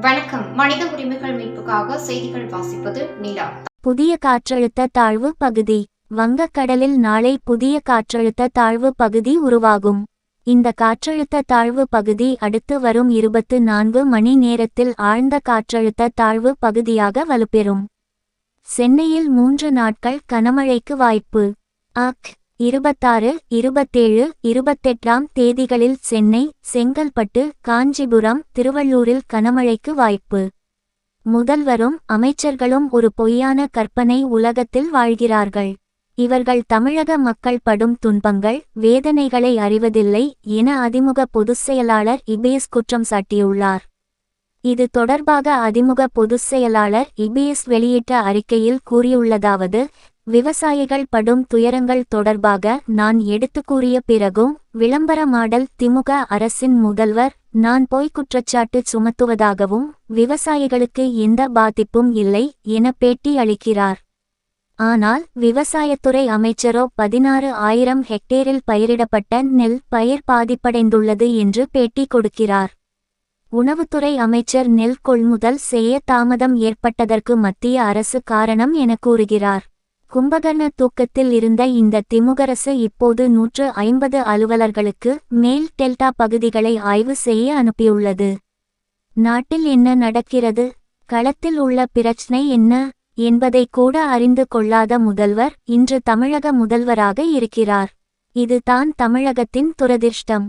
வணக்கம். மனித உரிமைகள் மீட்புக்காக செய்திகள் வாசிப்பது நிலா. புதிய காற்றழுத்த தாழ்வு பகுதி. வங்கக்கடலில் நாளை புதிய காற்றழுத்த தாழ்வு பகுதி உருவாகும். இந்த காற்றழுத்த தாழ்வு பகுதி அடுத்து வரும் இருபத்து நான்கு மணி நேரத்தில் ஆழ்ந்த காற்றழுத்த தாழ்வு பகுதியாக வலுப்பெறும். சென்னையில் மூன்று நாட்கள் கனமழைக்கு வாய்ப்பு. அக் இருபத்தாறு இருபத்தேழு இருபத்தெட்டாம் தேதிகளில் சென்னை செங்கல்பட்டு காஞ்சிபுரம் திருவள்ளூரில் கனமழைக்கு வாய்ப்பு. முதல்வரும் அமைச்சர்களும் ஒரு பொய்யான கற்பனை உலகத்தில் வாழ்கிறார்கள். இவர்கள் தமிழக மக்கள் படும் துன்பங்கள் வேதனைகளை அறிவதில்லை என அதிமுக பொதுச் செயலாளர் இபிஎஸ் குற்றம் சாட்டியுள்ளார். இது தொடர்பாக அதிமுக பொதுச் செயலாளர் இபிஎஸ் வெளியிட்ட அறிக்கையில் கூறியுள்ளதாவது விவசாயிகள் படும் துயரங்கள் தொடர்பாக நான் எடுத்து கூறிய பிறகும் விளம்பர மாடல் திமுக அரசின் முதல்வர் நான் பொய் குற்றச்சாட்டு சுமத்துவதாகவும் விவசாயிகளுக்கு எந்த பாதிப்பும் இல்லை என பேட்டி அளிக்கிறார். ஆனால் விவசாயத்துறை அமைச்சரோ பதினாறு ஆயிரம் ஹெக்டேரில் பயிரிடப்பட்ட நெல் பயிர் பாதிப்படைந்துள்ளது என்று பேட்டி கொடுக்கிறார். உணவுத்துறை அமைச்சர் நெல் கொள்முதல் செய்ய தாமதம் ஏற்பட்டதற்கு மத்திய அரசு காரணம் என கூறுகிறார். கும்பகர்ண தூக்கத்தில் இருந்த இந்த திமுகரசு இப்போது நூற்று ஐம்பது அலுவலர்களுக்கு மேல் டெல்டா பகுதிகளை ஆய்வு செய்ய அனுப்பியுள்ளது. நாட்டில் என்ன நடக்கிறது? களத்தில் உள்ள பிரச்சனை என்ன? என்பதை கூட அறிந்து கொள்ளாத முதல்வர் இன்று தமிழக முதல்வராக இருக்கிறார். இது தான் தமிழகத்தின் துரதிர்ஷ்டம்.